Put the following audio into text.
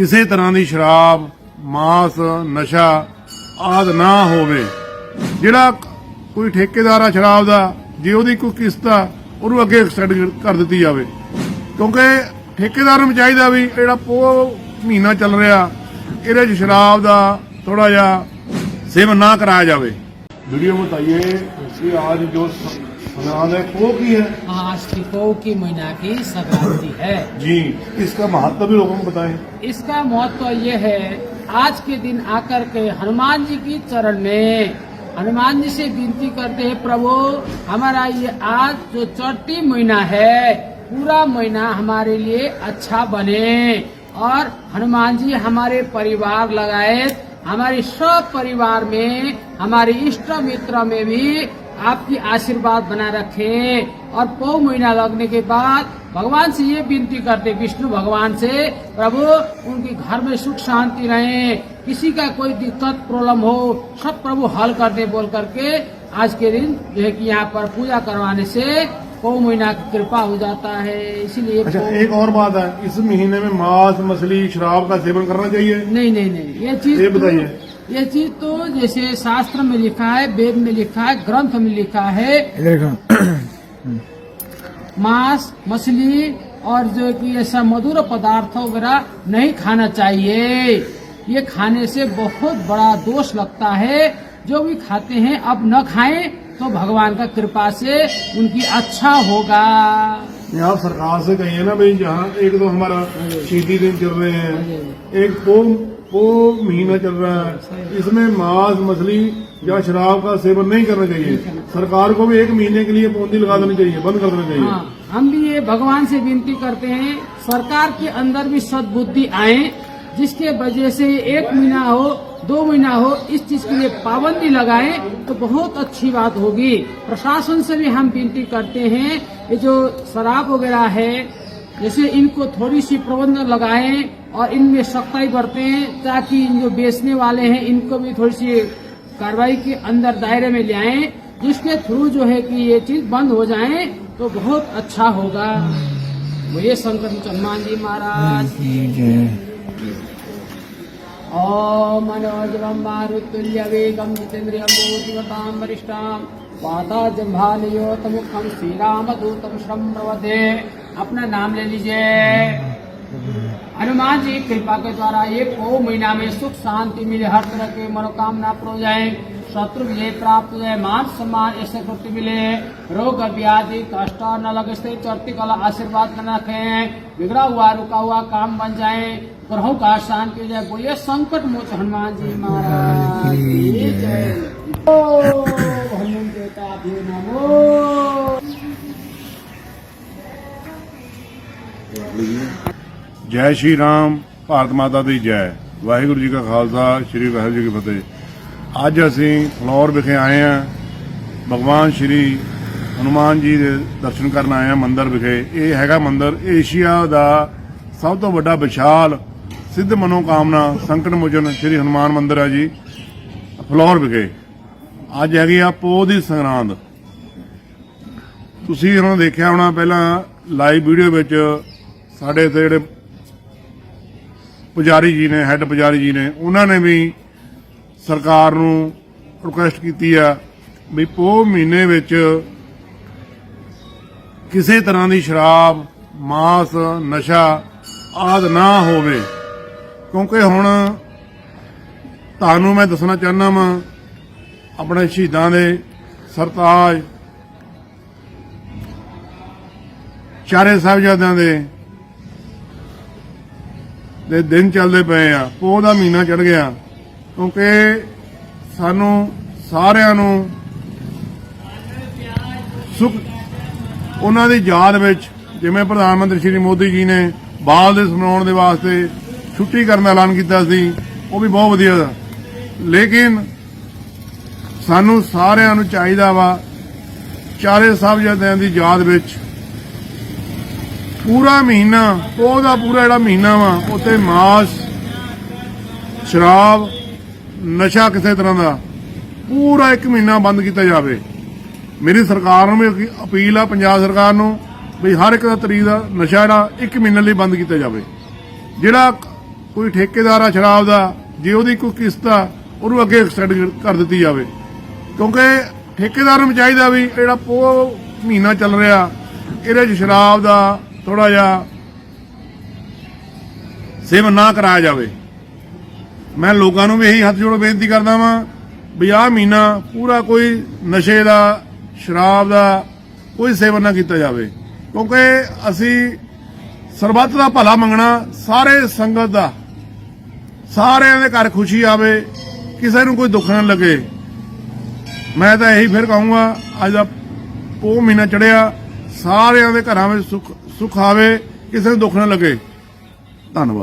ਕਿਸੇ ਤਰ੍ਹਾਂ ਦੀ ਸ਼ਰਾਬ, ਮਾਸ, ਨਸ਼ਾ ਆਦ ਨਾ ਹੋਵੇ। ਜਿਹੜਾ ਕੋਈ ਠੇਕੇਦਾਰ ਆ ਸ਼ਰਾਬ ਦਾ, ਜੇ ਉਹਦੀ ਕੋਈ ਕਿਸ਼ਤ ਆ, ਉਹਨੂੰ ਅੱਗੇ ਐਕਸਟੈਂਡ ਕਰ ਦਿੱਤੀ ਜਾਵੇ। ਕਿਉਂਕਿ ਠੇਕੇਦਾਰ ਨੂੰ ਚਾਹੀਦਾ ਵੀ ਜਿਹੜਾ ਪੋ ਮਹੀਨਾ ਚੱਲ ਰਿਹਾ, ਇਹਦੇ ਚ ਸ਼ਰਾਬ ਦਾ ਥੋੜਾ ਜਿਹਾ ਸੇਵਨ ਨਾ ਕਰਾਇਆ ਜਾਵੇ। ਵੀਡੀਓ ਬਤਾਈਏ ਕਿ ਆਜ ਜੋ की है। आज की पौ की महीना की संक्रांति है। जी इसका महत्व भी लोगों को बताएँ। इसका महत्व ये है आज के दिन आकर के हनुमान जी की चरण में हनुमान जी से विनती करते हैं प्रभु हमारा ये आज जो चौथी महीना है पूरा महीना हमारे लिए अच्छा बने और हनुमान जी हमारे परिवार लगाए हमारे सब परिवार में हमारे इष्ट मित्र में भी आपकी आशीर्वाद बना रखे। और पौ महीना लगने के बाद भगवान से ये विनती करते विष्णु भगवान से प्रभु उनके घर में सुख शांति रहे। किसी का कोई दिक्कत प्रॉब्लम हो सब प्रभु हल कर दे बोल करके आज के दिन जो है कि यहाँ पर पूजा करवाने से पौ महीना की कृपा हो जाता है। इसीलिए अच्छा एक और बात है इस महीने में मांस मछली शराब का सेवन करना चाहिए। नहीं नहीं नहीं ये चीज़ ये तो- बताइए। ये चीज़ तो जैसे शास्त्र में लिखा है वेद में लिखा है ग्रंथ में लिखा है। मांस मछली और जो कि ऐसा मधुर पदार्थ वगैरह नहीं खाना चाहिए। ये खाने से बहुत बड़ा दोष लगता है। जो भी खाते हैं अब न खाएँ तो भगवान का कृपा से उनकी अच्छा होगा। ये आप सरकार से कहिए ना भाई जहाँ एक तो हमारा शहीदी दिन चल रहे हैं। एक पो पो महीना चल रहा है। इसमें मांस, मछली या शराब का सेवन नहीं करना चाहिए। सरकार को भी एक महीने के लिए पाबंदी लगा देनी चाहिए, बंद कर देना चाहिए। हाँ हम भी ये भगवान से विनती करते हैं, सरकार के अंदर भी सदबुद्धि आए, जिसके वजह से एक महीना हो, दो महीना हो, इस चीज़ के लिए पाबंदी लगाए तो बहुत अच्छी बात होगी। प्रशासन से भी हम विनती करते हैं, ये जो शराब वगैरह है, जैसे इनको थोड़ी सी प्रबंधन लगाएँ और इनमें सख्ताई बरतें ताकि जो बेचने वाले हैं, इनको भी थोड़ी सी कार्रवाई के अंदर दायरे में ले आए, जिसके थ्रू जो है कि ये चीज़ बंद हो जाए तो बहुत अच्छा होगा। बोलिए शंकर चन्मान जी महाराज। ओम मनोजवम मारुतुल्य वेगम जितेन्द्रियम बोधिमताम वरिष्ठाम वाता जम्भालयोतमुखम श्री राम दूतम श्रम अपना नाम ले लीजिए। हनुमान जी कृपा के द्वारा ये पौ महीना में सुख शांति मिले हर तरह के मनोकामना पूर्ण हो जाए शत्रु विजय प्राप्त हो जाए मान सम्मान ऐसे कृत्य मिले रोग व्याधि कष्ट न लगे चढ़ती कला आशीर्वाद न रखें बिगड़ा हुआ रुका हुआ काम बन जाए ग्रहों का शांति हो जाए बोलिए संकट मोच हनुमान जी महाराज। जय। ਜੈ ਸ਼੍ਰੀ ਰਾਮ, ਭਾਰਤ ਮਾਤਾ ਦੀ ਜੈ। ਵਾਹਿਗੁਰੂ ਜੀ ਕਾ ਖਾਲਸਾ, ਸ੍ਰੀ ਵਾਹਿਗੁਰੂ ਜੀ ਕੀ ਫਤਿਹ। ਅੱਜ ਅਸੀਂ ਫਲੋਰ ਵਿਖੇ ਆਏ ਹਾਂ। ਭਗਵਾਨ ਸ਼੍ਰੀ ਹਨੂਮਾਨ ਜੀ ਦੇ ਦਰਸ਼ਨ ਕਰਨ ਆਏ ਹਾਂ ਮੰਦਿਰ ਵਿਖੇ। ਇਹ ਹੈਗਾ ਮੰਦਿਰ ਏਸ਼ੀਆ ਦਾ ਸਭ ਤੋਂ ਵੱਡਾ ਵਿਸ਼ਾਲ ਸਿੱਧ ਮਨੋਕਾਮਨਾ, ਸੰਕਟ ਮੋਚਨ ਸ਼੍ਰੀ ਹਨੂਮਾਨ ਮੰਦਿਰ ਹੈ ਜੀ, ਫਲੋਰ ਵਿਖੇ। ਅੱਜ ਹੈਗੀ ਆ ਪੋਹ ਦੀ ਸੰਗਰਾਂਦ। ਤੁਸੀਂ ਉਹਨਾਂ ਨੂੰ ਦੇਖਿਆ ਹੋਣਾ, ਪਹਿਲਾਂ ਲਾਈਵ ਵੀਡੀਓ ਵਿੱਚ ਸਾਡੇ ਇੱਥੇ ਜਿਹੜੇ ਪੁਜਾਰੀ ਜੀ ਨੇ ਹੈੱਡ ਪੁਜਾਰੀ ਜੀ ਨੇ, ਉਹਨਾਂ ਨੇ ਵੀ ਸਰਕਾਰ ਨੂੰ ਰਿਕੁਐਸਟ ਕੀਤੀ ਆ ਵੀ ਪੋ ਮਹੀਨੇ ਵਿੱਚ ਕਿਸੇ ਤਰ੍ਹਾਂ ਦੀ ਸ਼ਰਾਬ, ਮਾਸ, ਨਸ਼ਾ ਆਦ ਨਾ ਹੋਵੇ। ਕਿਉਂਕਿ ਹੁਣ ਤੁਹਾਨੂੰ ਮੈਂ ਦੱਸਣਾ ਚਾਹੁੰਦਾ ਵਾਂ, ਆਪਣੇ ਸ਼ਹੀਦਾਂ ਦੇ ਸਰਤਾਜ, ਚਾਰੇ ਸਾਹਿਬਜ਼ਾਦਿਆਂ ਦੇ ਦੇ ਦਿਨ ਚੱਲਦੇ ਪਏ ਆ, ਪੋਹ ਦਾ ਮਹੀਨਾ ਚੜ ਗਿਆ। ਕਿਉਂਕਿ ਸਾਨੂੰ ਸਾਰਿਆਂ ਨੂੰ ਸੁਖ, ਉਹਨਾਂ ਦੀ ਯਾਦ ਵਿੱਚ, ਜਿਵੇਂ ਪ੍ਰਧਾਨ ਮੰਤਰੀ ਸ਼੍ਰੀ ਮੋਦੀ ਜੀ ਨੇ ਬਾਲ ਦੇ ਮਨਾਉਣ ਦੇ ਵਾਸਤੇ ਛੁੱਟੀ ਕਰਨ ਦਾ ਐਲਾਨ ਕੀਤਾ ਸੀ, ਉਹ ਵੀ ਬਹੁਤ ਵਧੀਆ। ਦਾ ਲੇਕਿਨ ਸਾਨੂੰ ਸਾਰਿਆਂ ਨੂੰ ਚਾਹੀਦਾ ਵਾ, ਚਾਰੇ ਸਾਹਿਬਜ਼ਾਦਿਆਂ ਦੀ ਯਾਦ ਵਿੱਚ ਪੂਰਾ ਮਹੀਨਾ, ਉਹਦਾ ਪੂਰਾ ਜਿਹੜਾ ਮਹੀਨਾ ਵਾ ਉੱਤੇ ਮਾਸ, ਸ਼ਰਾਬ, ਨਸ਼ਾ ਕਿਸੇ ਤਰ੍ਹਾਂ ਦਾ, ਪੂਰਾ ਇੱਕ ਮਹੀਨਾ ਬੰਦ ਕੀਤਾ ਜਾਵੇ। ਮੇਰੀ ਸਰਕਾਰ ਨੂੰ ਵੀ ਅਪੀਲ ਆ, ਪੰਜਾਬ ਸਰਕਾਰ ਨੂੰ, ਵੀ ਹਰ ਇੱਕ ਦਾ ਤਰੀਕ ਦਾ ਨਸ਼ਾ ਜਿਹੜਾ, ਇੱਕ ਮਹੀਨੇ ਲਈ ਬੰਦ ਕੀਤਾ ਜਾਵੇ। ਜਿਹੜਾ ਕੋਈ ਠੇਕੇਦਾਰ ਆ ਸ਼ਰਾਬ ਦਾ, ਜੇ ਉਹਦੀ ਕੋਈ ਕਿਸ਼ਤ ਆ, ਉਹਨੂੰ ਅੱਗੇ ਐਕਸਟੈਂਡ ਕਰ ਦਿੱਤੀ ਜਾਵੇ। ਕਿਉਂਕਿ ਠੇਕੇਦਾਰ ਨੂੰ ਚਾਹੀਦਾ ਵੀ ਜਿਹੜਾ ਪੋ ਮਹੀਨਾ ਚੱਲ ਰਿਹਾ, ਇਹਦੇ 'ਚ ਸ਼ਰਾਬ ਦਾ ਥੋੜਾ ਜਿਹਾ ਸੇਵਨ ਨਾ ਕਰਾਇਆ ਜਾਵੇ। ਮੈਂ ਲੋਕਾਂ ਨੂੰ ਵੀ ਇਹੀ ਹੱਥ ਜੋੜ ਬੇਨਤੀ ਕਰਦਾ ਵਾਂ ਵੀ ਆਹ ਮਹੀਨਾ ਪੂਰਾ ਕੋਈ ਨਸ਼ੇ ਦਾ, ਸ਼ਰਾਬ ਦਾ ਕੋਈ ਸੇਵਨ ਨਾ ਕੀਤਾ ਜਾਵੇ। ਕਿਉਂਕਿ ਅਸੀਂ ਸਰਬੱਤ ਦਾ ਭਲਾ ਮੰਗਣਾ, ਸਾਰੇ ਸੰਗਤ ਦਾ, ਸਾਰਿਆਂ ਦੇ ਘਰ ਖੁਸ਼ੀ ਆਵੇ, ਕਿਸੇ ਨੂੰ ਕੋਈ ਦੁੱਖ ਨਾ ਲੱਗੇ। ਮੈਂ ਤਾਂ ਇਹੀ ਫਿਰ ਕਹੂੰਗਾ, ਅੱਜ ਦਾ ਪੋ ਮਹੀਨਾ ਚੜਿਆ ਸਾਰਿਆਂ ਦੇ ਘਰਾਂ ਵਿੱਚ ਸੁੱਖ ਸੁਖਾਵੇ ਕਿਸੇ ਨੂੰ ਦੁੱਖ ਨਾ ਲੱਗੇ। ਧੰਨਵਾਦ।